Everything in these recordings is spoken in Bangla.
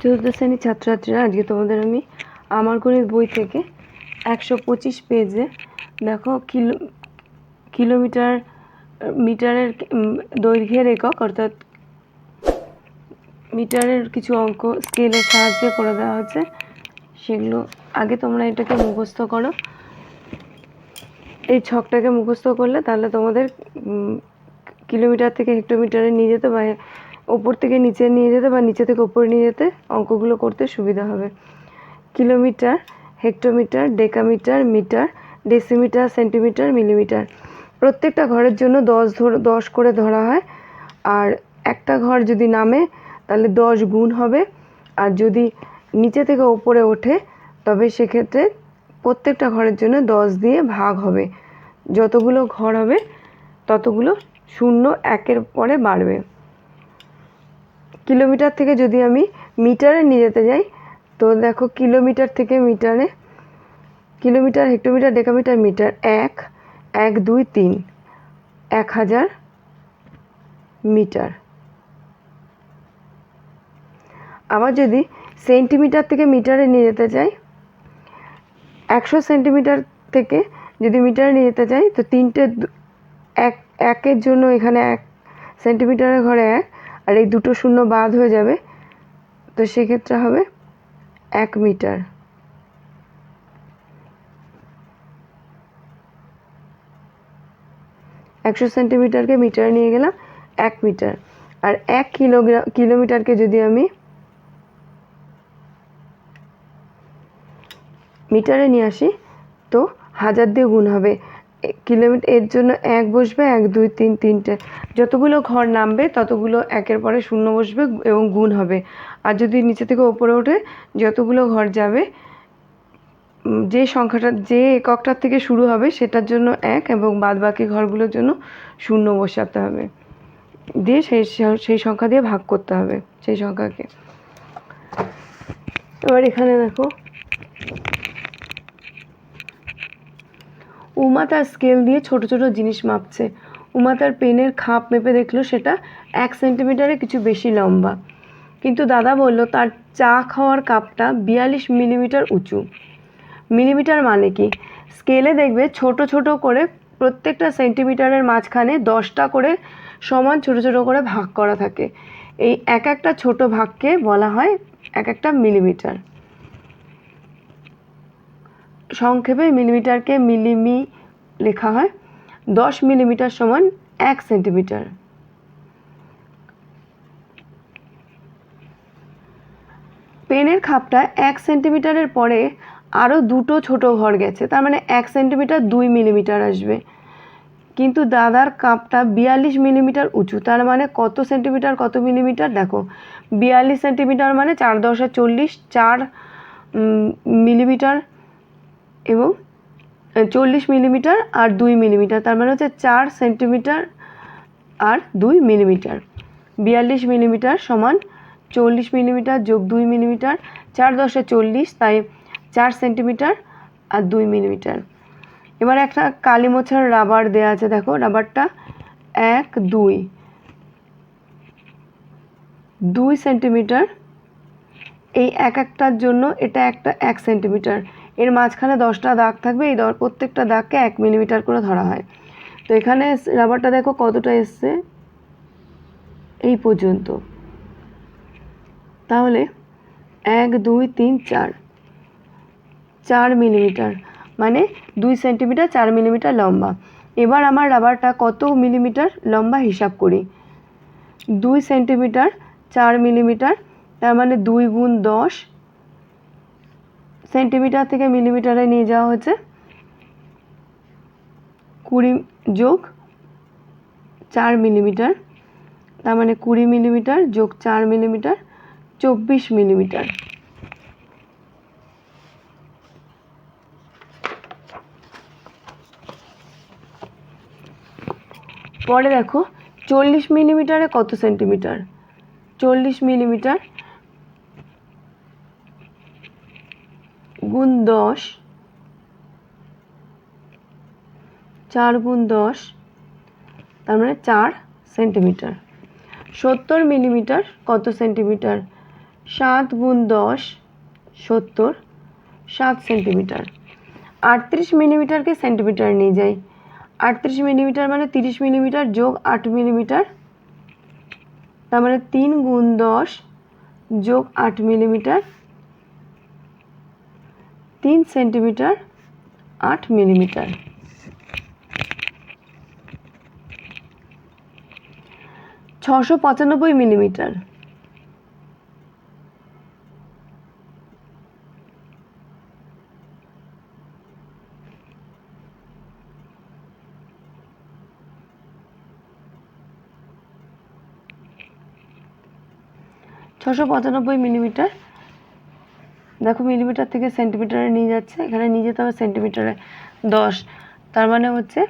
চতুর্থ শ্রেণির ছাত্রছাত্রীরা, আজকে তোমাদের আমি আমার গণিত বই থেকে একশো পঁচিশ পেজে দেখো কিলো, কিলোমিটার, মিটারের দৈর্ঘ্যের একক, অর্থাৎ মিটারের কিছু অঙ্ক, স্কেলের সাহায্যে করে দেওয়া হচ্ছে সেগুলো আগে তোমরা এটাকে মুখস্থ করো। এই ছকটাকে মুখস্থ করলে তাহলে তোমাদের কিলোমিটার থেকে হেক্টোমিটারে নিয়ে যেতে বা ওপর থেকে নিচে নিয়ে যেতে বা নিচে থেকে ওপরে নিয়ে যেতে অঙ্কগুলো করতে সুবিধা হবে। Kilometre, hectometre, decametre, metre, decimetre, centimetre, millimetre. প্রত্যেকটা ঘরের জন্য দশ ধর, দশ করে ধরা হয়। আর একটা ঘর যদি নামে, তাহলে দশ গুণ হবে। আর যদি নিচে থেকে ওপরে ওঠে, তবে সেক্ষেত্রে প্রত্যেকটা ঘরের জন্য দশ দিয়ে ভাগ হবে। যতগুলো ঘর হবে, ততগুলো শূন্য একের পরে বাড়বে। কিলোমিটার থেকে যদি আমি মিটারে নিয়ে যেতে যাই, তো দেখো কিলোমিটার থেকে মিটারে, কিলোমিটার, হেক্টোমিটার, ডেকামিটার, মিটার এক এক, দুই, তিন, এক হাজার মিটার। আবার যদি সেন্টিমিটার থেকে মিটারে নিয়ে যেতে চাই একশো সেন্টিমিটার থেকে যদি মিটারে নিয়ে যেতে চাই তো তিনটে এক, একের জন্য এখানে এক, সেন্টিমিটারের ঘরে এক আর এই দুটো শূন্য বাদ হয়ে যাবে, তো সেক্ষেত্রে হবে এক মিটার। একশো সেন্টিমিটারকে মিটারে নিয়ে গেলাম, এক মিটার। আর এক কিলোগ্রাম কিলোমিটারকে যদি আমি মিটারে নিয়ে আসি, তো হাজার দিয়ে গুণ হবে। কিলোমিটার, এর জন্য এক বসবে, এক, দুই, তিন, তিনটে। যতগুলো ঘর নামবে, ততগুলো একের পরে শূন্য বসবে এবং গুণ হবে। আর যদি নিচে থেকে ওপরে ওঠে, যতগুলো ঘর যাবে যে সংখ্যাটা, যে এককটার থেকে শুরু হবে, সেটার জন্য এক এবং বাদ বাকি ঘরগুলোর জন্য শূন্য বসাতে হবে। দিয়ে সেই সেই সংখ্যা দিয়ে ভাগ করতে হবে, সেই সংখ্যাকে। এবার এখানে দেখো উমা তার স্কেল দিয়ে ছোট ছোট জিনিস মাপছে। উমা তার পেনের খাপ মেপে দেখল সেটা এক সেন্টিমিটারে কিছু বেশি লম্বা। কিন্তু দাদা বলল, তার চা খাওয়ার কাপটা বিয়াল্লিশ মিলিমিটার উঁচু। মিলিমিটার মানে কি? স্কেলে দেখবে ছোট ছোট করে প্রত্যেকটা সেন্টিমিটারের মাঝখানে দশটা করে সমান ছোট ছোট করে ভাগ করা থাকে। এই এক একটা ছোট ভাগকে বলা হয় এক একটা মিলিমিটার সংক্ষেপে মিলিমিটারকে মিলিমি লেখা হয়। দশ মিলিমিটার সমান এক সেন্টিমিটার। পেনের খাপটা এক সেন্টিমিটারের পরে আরও দুটো ছোট ঘর গেছে, তার মানে এক সেন্টিমিটার দুই মিলিমিটার আসবে। কিন্তু দাদার কাপটা বিয়াল্লিশ মিলিমিটার উঁচু, তার মানে কত সেন্টিমিটার, কত মিলিমিটার? দেখো, বিয়াল্লিশ সেন্টিমিটার মানে চার দশে চল্লিশ, চার মিলিমিটার এবং চল্লিশ মিলিমিটার আর দুই মিলিমিটার, তার মানে হচ্ছে চার সেন্টিমিটার আর দুই মিলিমিটার। বিয়াল্লিশ মিলিমিটার সমান চল্লিশ মিলিমিটার যোগ দুই মিলিমিটার, চার দশে চল্লিশ, তাই চার সেন্টিমিটার আর দুই মিলিমিটার। এবার একটা কালি মোছার রাবার দেওয়া আছে, দেখো, রাবারটা এক, দুই। দুই সেন্টিমিটার, এই এক একটার জন্য এটা একটা এক সেন্টিমিটার। এর মাঝখানে দশটা দাগ থাকবে, এই প্রত্যেকটা দাগকে এক মিলিমিটার করে ধরা হয়। তো এখানে রাবারটা দেখো কতটা এসছে? এই পর্যন্ত। তাহলে এক, দুই, তিন, চার। চার মিলিমিটার মানে দুই সেন্টিমিটার চার মিলিমিটার লম্বা। এবার আমার রাবারটা কত মিলিমিটার লম্বা হিসাব করি? দুই সেন্টিমিটার চার মিলিমিটার তার মানে দুই গুণ দশ সেন্টিমিটার থেকে মিলিমিটারে নিয়ে যাওয়া হয়েছে। কুড়ি যোগ চার মিলিমিটার, তার মানে কুড়ি মিলিমিটার যোগ চার মিলিমিটার, চব্বিশ মিলিমিটার। পরে দেখো, চল্লিশ মিলিমিটারে কত সেন্টিমিটার? চল্লিশ মিলিমিটার গুণ দশ, চার গুণ দশ, তার মানে চার সেন্টিমিটার। সত্তর মিলিমিটার কত সেন্টিমিটার? সাত গুণ দশ, সত্তর, সাত সেন্টিমিটার। আটত্রিশ মিলিমিটারকে সেন্টিমিটার নিয়ে যাই। আটত্রিশ মিলিমিটার মানে তিরিশ মিলিমিটার যোগ আট মিলিমিটার, তার মানে তিন গুণ দশ যোগ আট মিলিমিটার তিন সেন্টিমিটার আট মিলিমিটার। ছশো পঁচানব্বই মিলিমিটার। ছশো পঁচানব্বই মিলিমিটার দেখো মিলিমিটার থেকে সেন্টিমিটারে নিয়ে যাচ্ছে। এখানে নিয়ে যেতে হবে সেন্টিমিটারে দশ। তার মানে হচ্ছে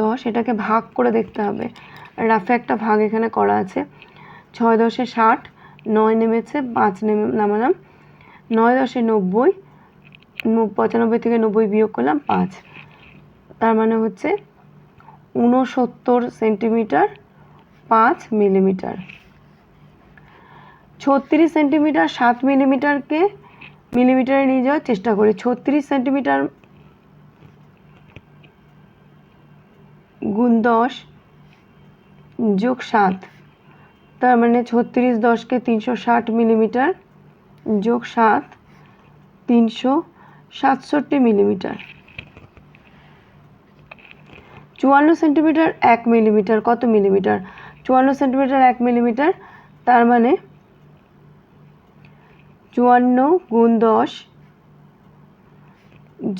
দশ, এটাকে ভাগ করে দেখতে হবে। রাফে একটা ভাগ এখানে করা আছে। ছয় দশে ষাট, নয় নেমেছে, পাঁচ নেমে নামালাম। নয় দশে নব্বই পঁচানব্বই থেকে নব্বই বিয়োগ করলাম, পাঁচ। তার মানে হচ্ছে ঊনসত্তর সেন্টিমিটার পাঁচ মিলিমিটার। ছত্রিশ সেন্টিমিটার সাত মিলিমিটারকে মিলিমিটারে নিয়ে যাওয়ার চেষ্টা করি। ছত্রিশ সেন্টিমিটার গুণ দশ যোগ সাত, তার মানে ছত্রিশ দশকে তিনশো ষাট মিলিমিটার যোগ সাত, তিনশো সাতষট্টি মিলিমিটার। চুয়ান্ন সেন্টিমিটার এক মিলিমিটার, কত মিলিমিটার? চুয়ান্ন সেন্টিমিটার এক মিলিমিটার, তার মানে চুয়ান্ন গুণ দশ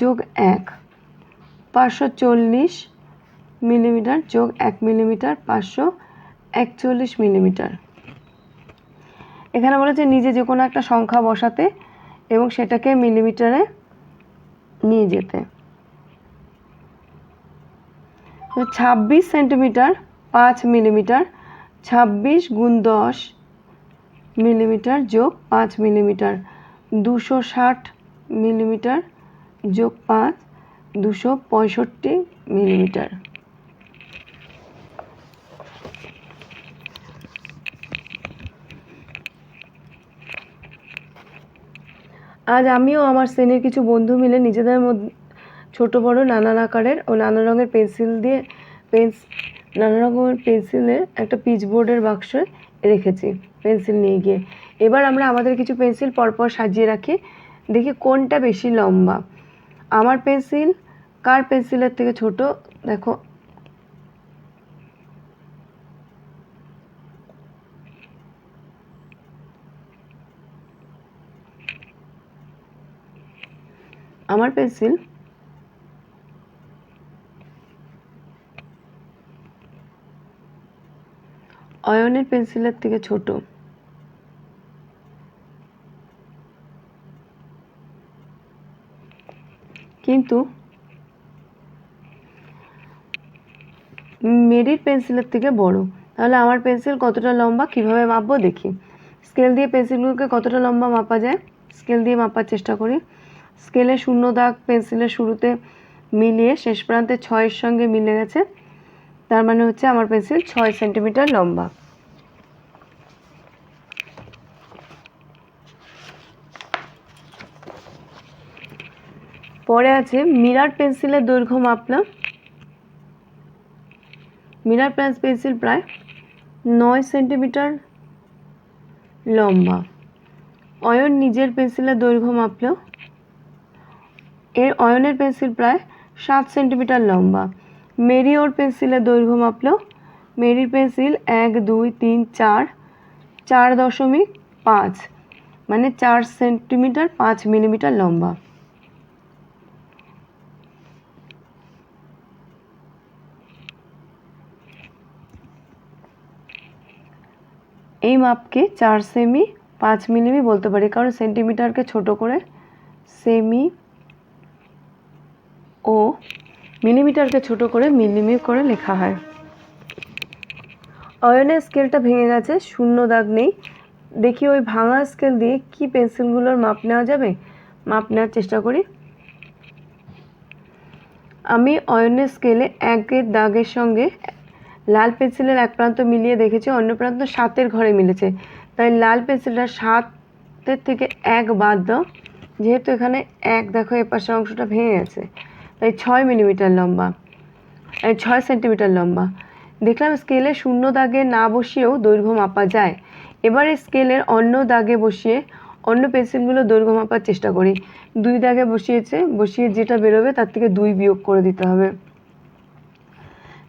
যোগ এক, পাঁচশো চল্লিশ মিলিমিটার যোগ এক মিলিমিটার, পাঁচশো একচল্লিশ মিলিমিটার। এখানে বলেছে নিজে যে কোনো একটা সংখ্যা বসাতে এবং সেটাকে মিলিমিটারে নিয়ে যেতে। ছাব্বিশ সেন্টিমিটার পাঁচ মিলিমিটার, ছাব্বিশ গুণ দশ মিলিমিটার যোগ পাঁচ মিলিমিটার, দুশো ষাট মিলিমিটার যোগ পাঁচ, দুশো পঁয়ষট্টি মিলিমিটার। আজ আমিও আমার শ্রেণির কিছু বন্ধু মিলে নিজেদের মধ্যে ছোট, বড় নানান আকারের ও নানা রঙের পেন্সিল দিয়ে পেন্স, নানা রকমের পেন্সিলের একটা পিচবোর্ডের বাক্সে রেখেছি, পেন্সিল নিয়ে গিয়ে। এবার আমরা আমাদের কিছু পেন্সিল পরপর সাজিয়ে রাখি, দেখি কোনটা বেশি লম্বা। আমার পেন্সিল কার পেন্সিলের থেকে ছোট? দেখো। আমার পেন্সিল অয়নের পেন্সিলের থেকে ছোট। কিন্তু মেরির পেন্সিলের থেকে বড়। তাহলে আমার পেন্সিল কতটা লম্বা কীভাবে মাপবো দেখি। স্কেল দিয়ে পেন্সিলগুলোকে কতটা লম্বা মাপা যায়? স্কেল দিয়ে মাপার চেষ্টা করি। স্কেলে শূন্য দাগ পেন্সিলের শুরুতে মিলিয়ে শেষ প্রান্তে ছয়ের সঙ্গে মিলে গেছে। তার মানে হচ্ছে আমার পেন্সিল ছয় সেন্টিমিটার লম্বা। পরে আছে মিরার পেন্সিলের দৈর্ঘ্য মাপলাম। মিরার প্যান্স পেন্সিল প্রায় নয় সেন্টিমিটার লম্বা। অয়ন নিজের পেন্সিলের দৈর্ঘ্য মাপল। এর অয়নের পেন্সিল প্রায় সাত সেন্টিমিটার লম্বা। মেরি ওর পেন্সিলের দৈর্ঘ্য মাপল। মেরির পেন্সিল এক, দুই, তিন, চার চার দশমিক পাঁচ মানে চার সেন্টিমিটার পাঁচ মিলিমিটার লম্বা। এই মাপকে চার সেমি পাঁচ মিলিমি বলতে পারি, কারণ সেন্টিমিটারকে ছোট করে সেমি ও মিলিমিটারকে ছোট করে মিলিমি করে লেখা হয়। অয়নের স্কেলটা ভেঙে গেছে, শূন্য দাগ নেই। দেখি ওই ভাঙা স্কেল দিয়ে কি পেন্সিলগুলোর মাপ নেওয়া যাবে? মাপ নেওয়ার চেষ্টা করি। আমি অয়নের স্কেলে একের দাগের সঙ্গে লাল পেন্সিলের এক প্রান্ত মিলিয়ে দেখেছি, অন্য প্রান্ত সাতের ঘরে মিলেছে। তাই লাল পেন্সিলটা সাতের থেকে এক বাদ দাও, যেহেতু এখানে এক, দেখো এ পাশের অংশটা ভেঙে গেছে। তাই ছয় মিলিমিটার লম্বা ছয় সেন্টিমিটার লম্বা। দেখলাম স্কেলে শূন্য দাগে না বসিয়েও দৈর্ঘ্য মাপা যায়। এবারে স্কেলের অন্য দাগে বসিয়ে অন্য পেন্সিলগুলো দৈর্ঘ্য মাপার চেষ্টা করি। দুই দাগে বসিয়েছে, বসিয়ে যেটা বেরোবে তার থেকে দুই বিয়োগ করে দিতে হবে।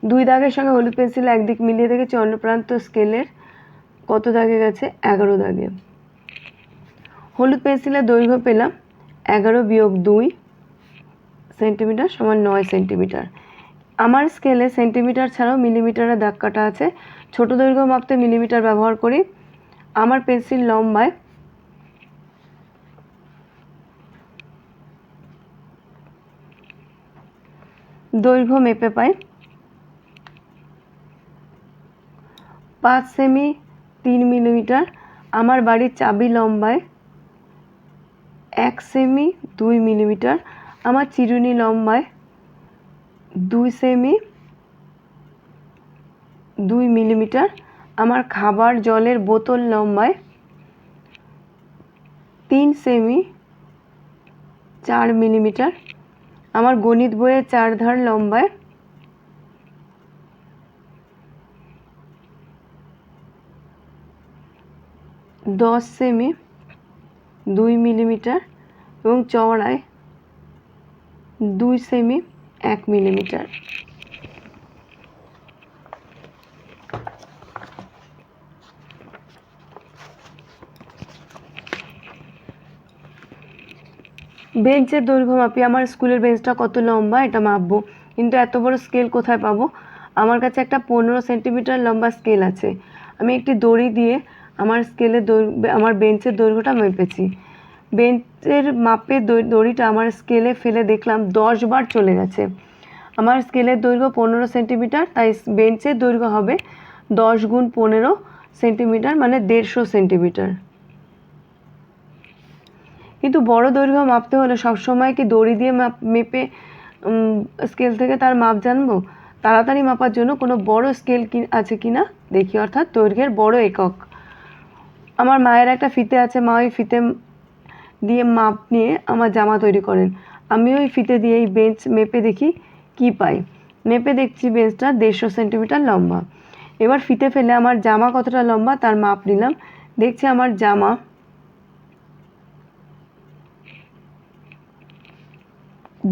দুই দাগের সঙ্গে হলুদ পেন্সিল একদিক মিলিয়ে দেখেছি অন্য প্রান্ত স্কেলের কত দাগে গেছে? এগারো দাগে। হলুদ পেন্সিলের দৈর্ঘ্য পেলাম এগারো বিয়োগ দুই সেন্টিমিটার সমান নয় সেন্টিমিটার। আমার স্কেলে সেন্টিমিটার ছাড়াও মিলিমিটারের দাগ কাটা আছে। ছোট দৈর্ঘ্য মাপতে মিলিমিটার ব্যবহার করি। আমার পেন্সিল লম্বায় দৈর্ঘ্য মেপে পাই। পাঁচ সেমি, তিন মিলিমিটার। আমার বাড়ির চাবি লম্বায় এক সেমি, দুই মিলিমিটার। আমার চিরুনি লম্বায় দুই সেমি, দুই মিলিমিটার। আমার খাবার জলের বোতল লম্বায় তিন সেমি, চার মিলিমিটার। আমার গণিত বইয়ের চারধার লম্বায় দশ সেমি, দুই মিলিমিটার এবং চওড়ায় দুই সেমি, এক মিলিমিটার। বেঞ্চের দৈর্ঘ্য মাপি, আমার স্কুলের বেঞ্চটা কত লম্বা এটা মাপবো। কিন্তু এত বড় স্কেল কোথায় পাবো? আমার কাছে একটা পনেরো সেন্টিমিটার লম্বা স্কেল আছে। আমি একটি দড়ি দিয়ে আমার স্কেলের দৈর্ঘ্য আমার বেঞ্চের দৈর্ঘ্যটা মেপেছি। বেঞ্চের মাপে দড়ি- দড়িটা আমার স্কেলে ফেলে দেখলাম, দশ বার চলে গেছে। আমার স্কেলের দৈর্ঘ্য পনেরো সেন্টিমিটার তাই বেঞ্চের দৈর্ঘ্য হবে দশ গুণ পনেরো সেন্টিমিটার মানে দেড়শো সেন্টিমিটার কিন্তু বড় দৈর্ঘ্য মাপতে হলে সবসময় কি দড়ি দিয়ে মাপ, মেপে স্কেল থেকে তার মাপ জানব? তাড়াতাড়ি মাপার জন্য কোনো বড় স্কেল কি, আছে কি না দেখি, অর্থাৎ দৈর্ঘ্যের বড় একক। আমার মায়ের একটা ফিতে আছে, মা ওই ফিতে দিয়ে মাপ নিয়ে আমার জামা তৈরি করেন। আমি ওই ফিতে দিয়ে এই বেঞ্চ মেপে দেখি কি পাই। মেপে দেখছি বেঞ্চটা দেড়শো সেন্টিমিটার লম্বা। এবার ফিতে ফেলে আমার জামা কতটা লম্বা তার মাপ নিলাম। দেখছি আমার জামা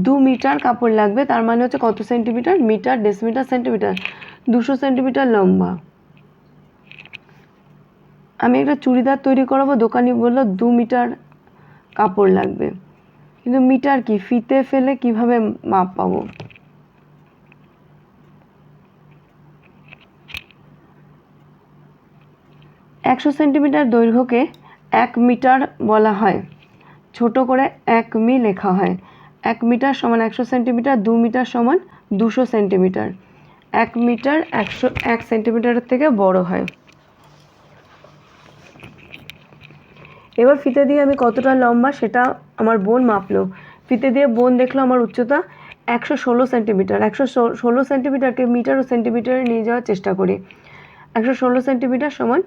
দু মিটার কাপড় লাগবে, তার মানে হচ্ছে কত সেন্টিমিটার? Metre, decimetre, centimetre. দুশো সেন্টিমিটার লম্বা। আমি একটা চুড়িদার তৈরি করাবো, দোকানি বলল, দু মিটার কাপড় লাগবে। কিন্তু মিটার কি? ফিতে ফেলে কীভাবে মাপ পাবো? একশো সেন্টিমিটার দৈর্ঘ্যকে এক মিটার বলা হয়। ছোট করে এক মি লেখা হয়। এক মিটার সমান একশো সেন্টিমিটার, দু মিটার সমান দুশো সেন্টিমিটার। এক মিটার একশো, এক সেন্টিমিটারের থেকে বড় হয়। এবার ফিতে দিয়ে আমি কতটা লম্বা সেটা আমার বোন মাপলো। ফিতে দিয়ে বোন দেখল আমার উচ্চতা একশো ষোলো সেন্টিমিটার। একশো ষোলো সেন্টিমিটারকে মিটার ও সেন্টিমিটারে নিয়ে যাওয়ার চেষ্টা করি। একশো ষোলো সেন্টিমিটার সমান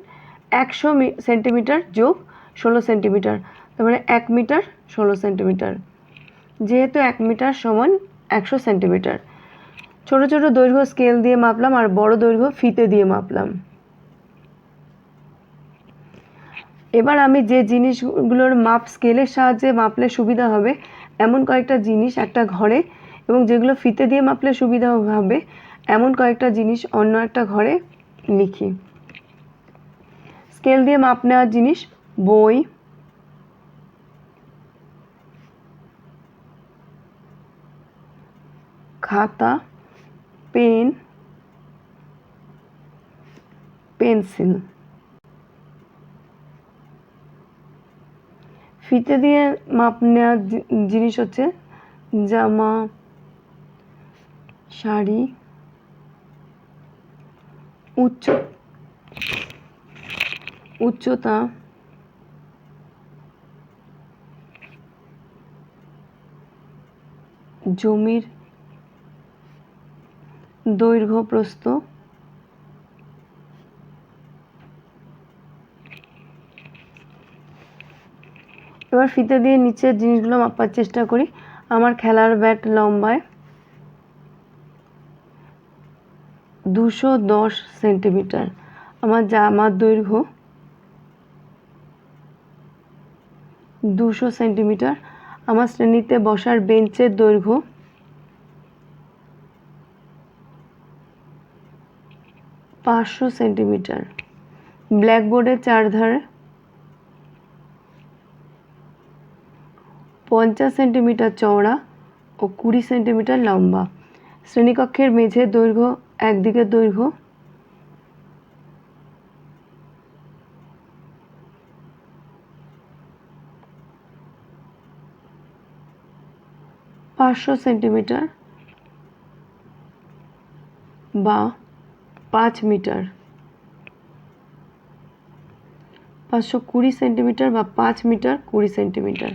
একশো সেন্টিমিটার যোগ ষোলো সেন্টিমিটার। তার মানে এক মিটার ষোলো সেন্টিমিটার। যেহেতু এক মিটার সমান একশো সেন্টিমিটার। ছোটো ছোটো দৈর্ঘ্য স্কেল দিয়ে মাপলাম আর বড় দৈর্ঘ্য ফিতে দিয়ে মাপলাম। এবার আমি যে জিনিসগুলোর মাপ, স্কেলের সাহায্যে মাপলে সুবিধা হবে, এমন কয়েকটা জিনিস একটা ঘরে এবং যেগুলো ফিতে দিয়ে মাপলে সুবিধা হবে, এমন কয়েকটা জিনিস অন্য একটা ঘরে লিখি। স্কেল দিয়ে মাপ নেওয়ার জিনিস, বই। খাতা, পেন। পেন্সিল। ফিতে দিয়ে মাপ নেওয়ার জিনিস হচ্ছে জামা শাড়ি উচ্চ উচ্চতা জমির দৈর্ঘ্য প্রস্থ। এবার ফিতে দিয়ে নিচের জিনিসগুলো মাপার চেষ্টা করি। আমার খেলার ব্যাট লম্বায় দুশো দশ সেন্টিমিটার। আমার জামার দৈর্ঘ্য দুশো সেন্টিমিটার। আমার শ্রেণীতে বসার বেঞ্চের দৈর্ঘ্য পাঁচশো সেন্টিমিটার। ব্ল্যাকবোর্ডের চারধারে পঞ্চাশ সেন্টিমিটার চওড়া ও কুড়ি সেন্টিমিটার লম্বা। শ্রেণীকক্ষের মেঝের দৈর্ঘ্য একদিকের দৈর্ঘ্য। পাঁচশো সেন্টিমিটার বা পাঁচ মিটার। পাঁচশো কুড়ি সেন্টিমিটার বা পাঁচ মিটার কুড়ি সেন্টিমিটার।